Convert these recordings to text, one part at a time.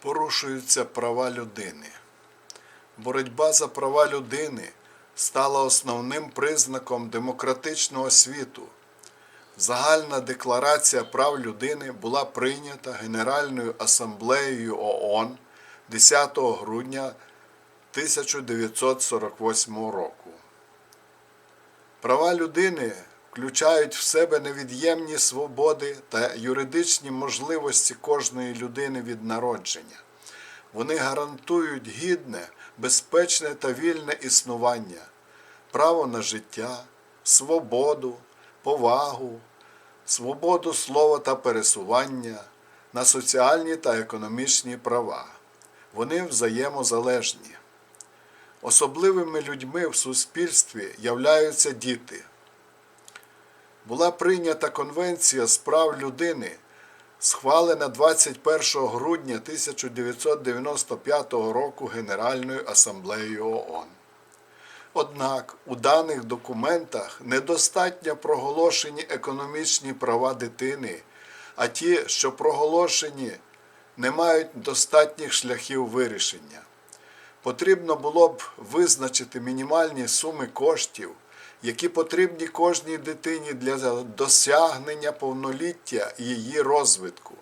порушуються права людини. Боротьба за права людини стала основним признаком демократичного світу. Загальна декларація прав людини була прийнята Генеральною асамблеєю ООН 10 грудня 1948 року. Права людини включають в себе невід'ємні свободи та юридичні можливості кожної людини від народження. Вони гарантують гідне, безпечне та вільне існування, право на життя, свободу, повагу, свободу слова та пересування, на соціальні та економічні права. Вони взаємозалежні. Особливими людьми в суспільстві являються діти. Була прийнята Конвенція з прав людини, схвалена 21 грудня 1995 року Генеральною асамблеєю ООН. Однак у даних документах недостатньо проголошені економічні права дитини, а ті, що проголошені, не мають достатніх шляхів вирішення. Потрібно було б визначити мінімальні суми коштів, які потрібні кожній дитині для досягнення повноліття і її розвитку.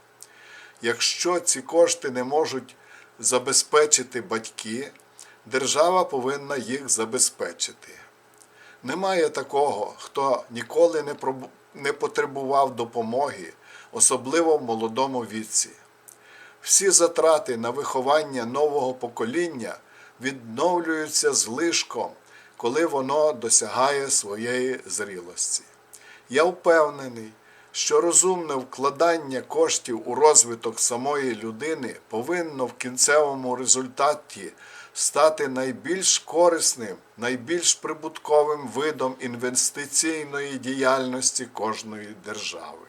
Якщо ці кошти не можуть забезпечити батьки, держава повинна їх забезпечити. Немає такого, хто ніколи не, не потребував допомоги, особливо в молодому віці. Всі затрати на виховання нового покоління відновлюються злишком, коли воно досягає своєї зрілості. Я впевнений, що розумне вкладання коштів у розвиток самої людини повинно в кінцевому результаті стати найбільш корисним, найбільш прибутковим видом інвестиційної діяльності кожної держави.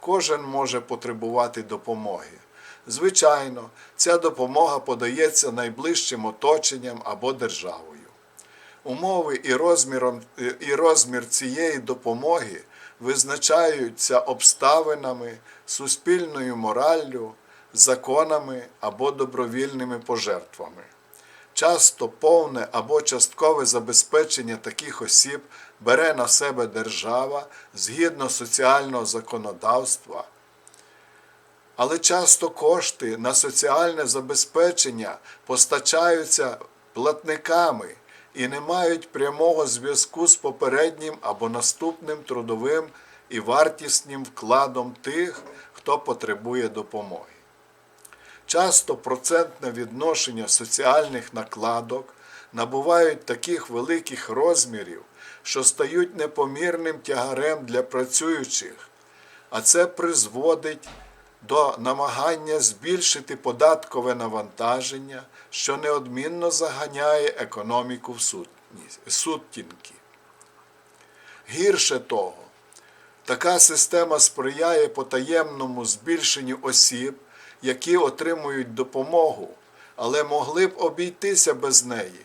Кожен може потребувати допомоги. Звичайно, ця допомога подається найближчим оточенням або державою. Умови і, розміром, і розмір цієї допомоги визначаються обставинами, суспільною мораллю, законами або добровільними пожертвами. Часто повне або часткове забезпечення таких осіб бере на себе держава згідно соціального законодавства. Але часто кошти на соціальне забезпечення постачаються платниками і не мають прямого зв'язку з попереднім або наступним трудовим і вартісним вкладом тих, хто потребує допомоги. Часто процентне відношення соціальних накладок набувають таких великих розмірів, що стають непомірним тягарем для працюючих, а це призводить до намагання збільшити податкове навантаження, що неодмінно заганяє економіку в сутінки. Гірше того, така система сприяє потаємному збільшенню осіб, які отримують допомогу, але могли б обійтися без неї,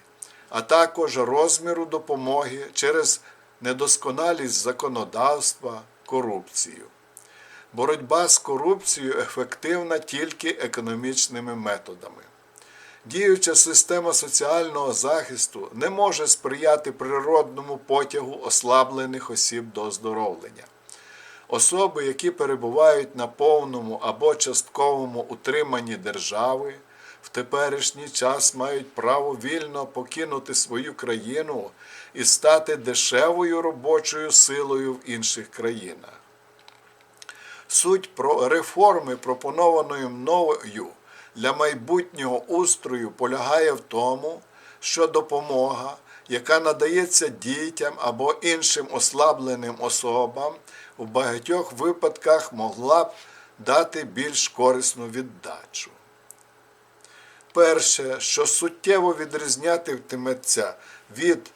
а також розміру допомоги через недосконалість законодавства, корупцію. Боротьба з корупцією ефективна тільки економічними методами. Діюча система соціального захисту не може сприяти природному потягу ослаблених осіб до оздоровлення. Особи, які перебувають на повному або частковому утриманні держави, в теперішній час мають право вільно покинути свою країну і стати дешевою робочою силою в інших країнах. Суть про реформи, пропонованої мною для майбутнього устрою, полягає в тому, що допомога, яка надається дітям або іншим ослабленим особам, у багатьох випадках могла б дати більш корисну віддачу. Перше, що суттєво відрізнятиметься від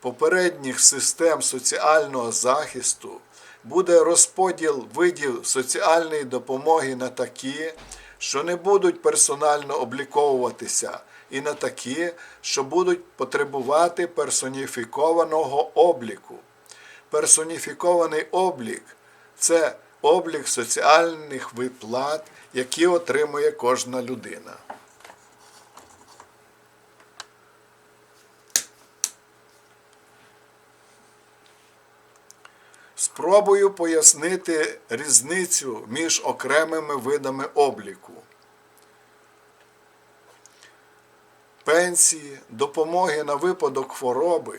попередніх систем соціального захисту буде розподіл видів соціальної допомоги на такі, що не будуть персонально обліковуватися, і на такі, що будуть потребувати персоніфікованого обліку. Персоніфікований облік це облік соціальних виплат, які отримує кожна людина. Спробую пояснити різницю між окремими видами обліку. Пенсії, допомоги на випадок хвороби,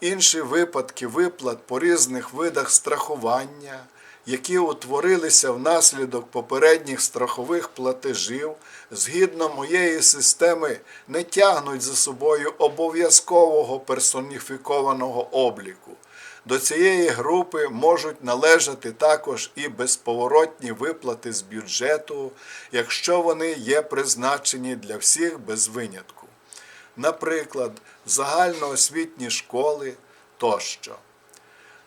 інші випадки виплат по різних видах страхування, які утворилися внаслідок попередніх страхових платежів, згідно моєї системи, не тягнуть за собою обов'язкового персоніфікованого обліку. До цієї групи можуть належати також і безповоротні виплати з бюджету, якщо вони є призначені для всіх без винятку. Наприклад, загальноосвітні школи тощо.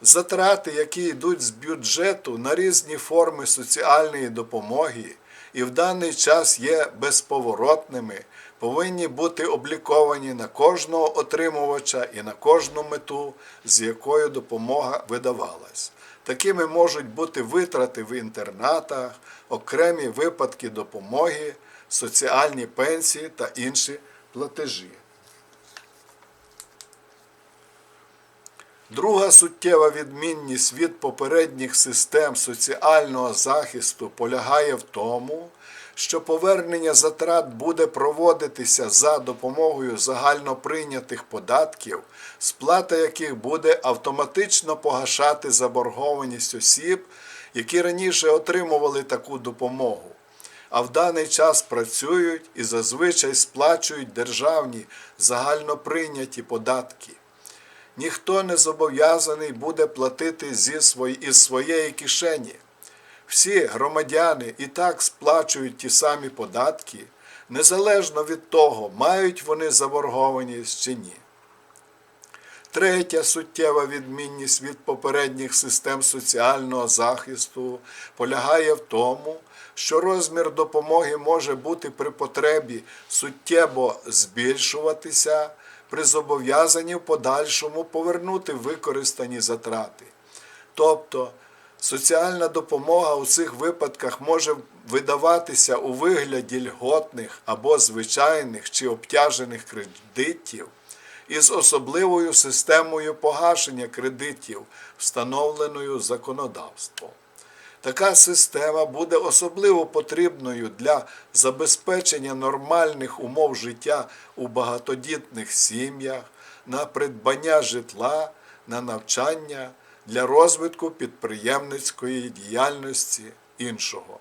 Затрати, які йдуть з бюджету на різні форми соціальної допомоги і в даний час є безповоротними, повинні бути обліковані на кожного отримувача і на кожну мету, з якою допомога видавалась. Такими можуть бути витрати в інтернатах, окремі випадки допомоги, соціальні пенсії та інші платежі. Друга суттєва відмінність від попередніх систем соціального захисту полягає в тому, що повернення затрат буде проводитися за допомогою загальноприйнятих податків, сплата яких буде автоматично погашати заборгованість осіб, які раніше отримували таку допомогу, а в даний час працюють і зазвичай сплачують державні загальноприйняті податки. Ніхто не зобов'язаний буде платити зі свої, із своєї кишені. Всі громадяни і так сплачують ті самі податки, незалежно від того, мають вони заборгованість чи ні. Третя суттєва відмінність від попередніх систем соціального захисту полягає в тому, що розмір допомоги може бути при потребі суттєво збільшуватися при зобов'язанні в подальшому повернути використані затрати. Тобто соціальна допомога у цих випадках може видаватися у вигляді льготних або звичайних чи обтяжених кредитів із особливою системою погашення кредитів, встановленою законодавством. Така система буде особливо потрібною для забезпечення нормальних умов життя у багатодітних сім'ях, на придбання житла, на навчання для розвитку підприємницької діяльності іншого.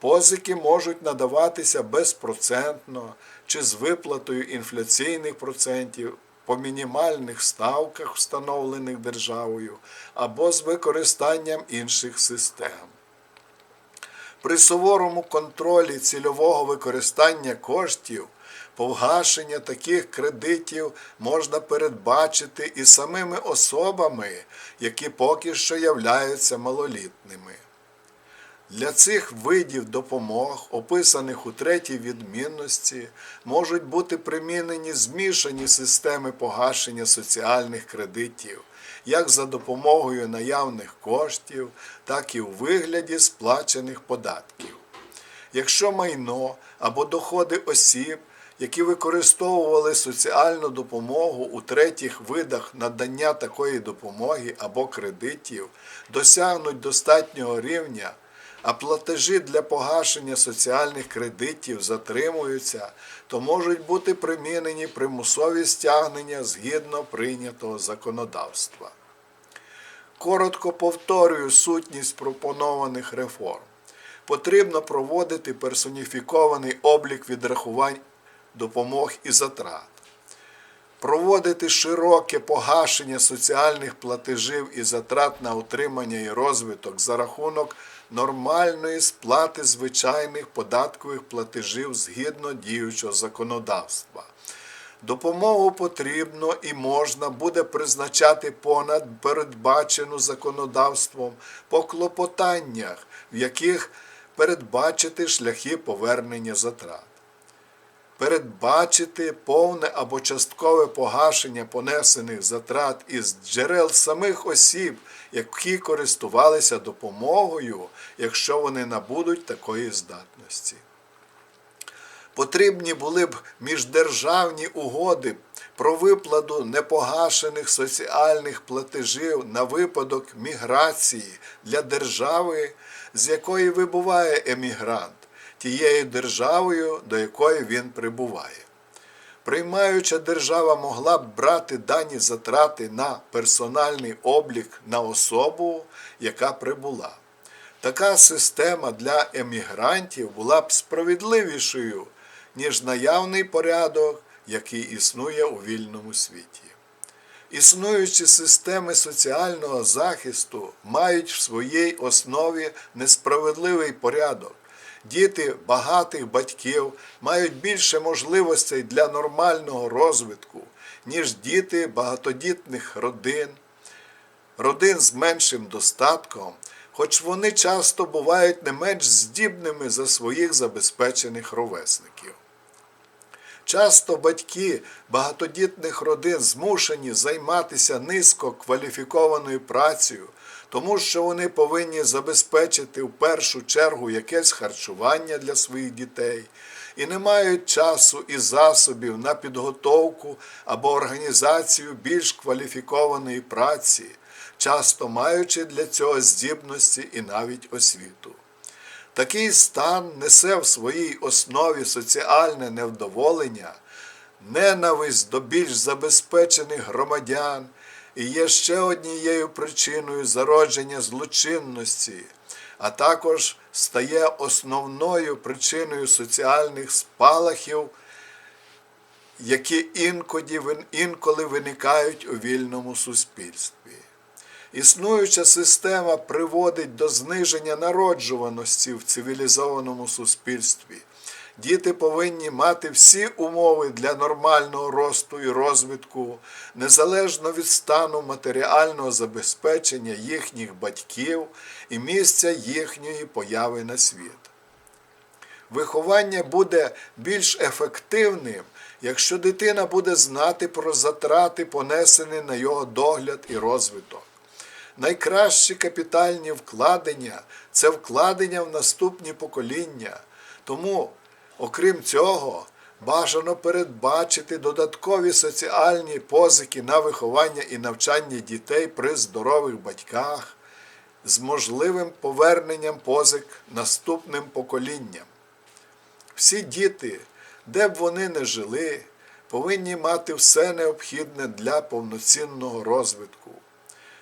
Позики можуть надаватися безпроцентно чи з виплатою інфляційних процентів по мінімальних ставках, встановлених державою, або з використанням інших систем. При суворому контролі цільового використання коштів погашення таких кредитів можна передбачити і самими особами, які поки що являються малолітними. Для цих видів допомог, описаних у третій відмінності, можуть бути примінені змішані системи погашення соціальних кредитів, як за допомогою наявних коштів, так і у вигляді сплачених податків. Якщо майно або доходи осіб, які використовували соціальну допомогу у третіх видах надання такої допомоги або кредитів, досягнуть достатнього рівня а платежі для погашення соціальних кредитів затримуються, то можуть бути примінені примусові стягнення згідно прийнятого законодавства. Коротко повторюю сутність пропонованих реформ. Потрібно проводити персоніфікований облік відрахувань допомог і затрат. Проводити широке погашення соціальних платежів і затрат на утримання і розвиток за рахунок нормальної сплати звичайних податкових платежів згідно діючого законодавства. Допомогу потрібно і можна буде призначати понад передбачену законодавством по клопотаннях, в яких передбачити шляхи повернення затрат. Передбачити повне або часткове погашення понесених затрат із джерел самих осіб, які користувалися допомогою, якщо вони набудуть такої здатності. Потрібні були б міждержавні угоди про виплату непогашених соціальних платежів на випадок міграції для держави, з якої вибуває емігрант, тією державою, до якої він прибуває. Приймаюча держава могла б брати дані затрати на персональний облік на особу, яка прибула. Така система для емігрантів була б справедливішою, ніж наявний порядок, який існує у вільному світі. Існуючі системи соціального захисту мають в своїй основі несправедливий порядок. Діти багатих батьків мають більше можливостей для нормального розвитку, ніж діти багатодітних родин, родин з меншим достатком, хоч вони часто бувають не менш здібними за своїх забезпечених ровесників. Часто батьки багатодітних родин змушені займатися низько кваліфікованою працею, тому що вони повинні забезпечити в першу чергу якесь харчування для своїх дітей і не мають часу і засобів на підготовку або організацію більш кваліфікованої праці, часто маючи для цього здібності і навіть освіту. Такий стан несе в своїй основі соціальне невдоволення, ненависть до більш забезпечених громадян і є ще однією причиною зародження злочинності, а також стає основною причиною соціальних спалахів, які інколи, виникають у вільному суспільстві. Існуюча система приводить до зниження народжуваності в цивілізованому суспільстві. Діти повинні мати всі умови для нормального росту і розвитку, незалежно від стану матеріального забезпечення їхніх батьків і місця їхньої появи на світ. Виховання буде більш ефективним, якщо дитина буде знати про затрати, понесені на його догляд і розвиток. Найкращі капітальні вкладення це вкладення в наступні покоління. Тому, окрім цього, бажано передбачити додаткові соціальні позики на виховання і навчання дітей при здорових батьках з можливим поверненням позик наступним поколінням. Всі діти, де б вони не жили, повинні мати все необхідне для повноцінного розвитку.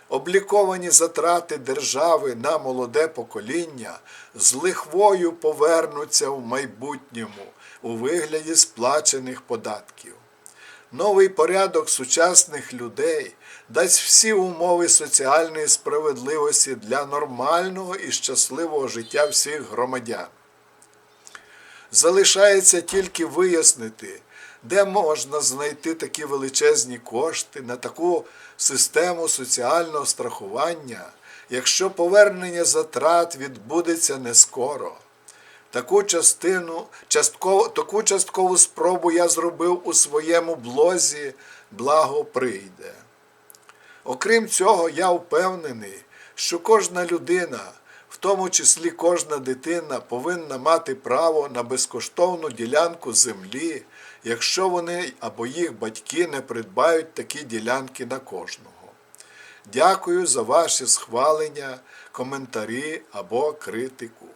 Обліковані затрати держави на молоде покоління з лихвою повернуться в майбутньому у вигляді сплачених податків. Новий порядок сучасних людей дасть всі умови соціальної справедливості для нормального і щасливого життя всіх громадян. Залишається тільки вияснити, де можна знайти такі величезні кошти на таку систему соціального страхування, якщо повернення затрат відбудеться не скоро. Таку частину, частково, таку часткову спробу я зробив у своєму блозі Благо прийде. Окрім цього, я впевнений, що кожна людина, в тому числі кожна дитина, повинна мати право на безкоштовну ділянку землі, якщо вони або їх батьки не придбають такі ділянки на кожного. Дякую за ваші схвалення, коментарі або критику.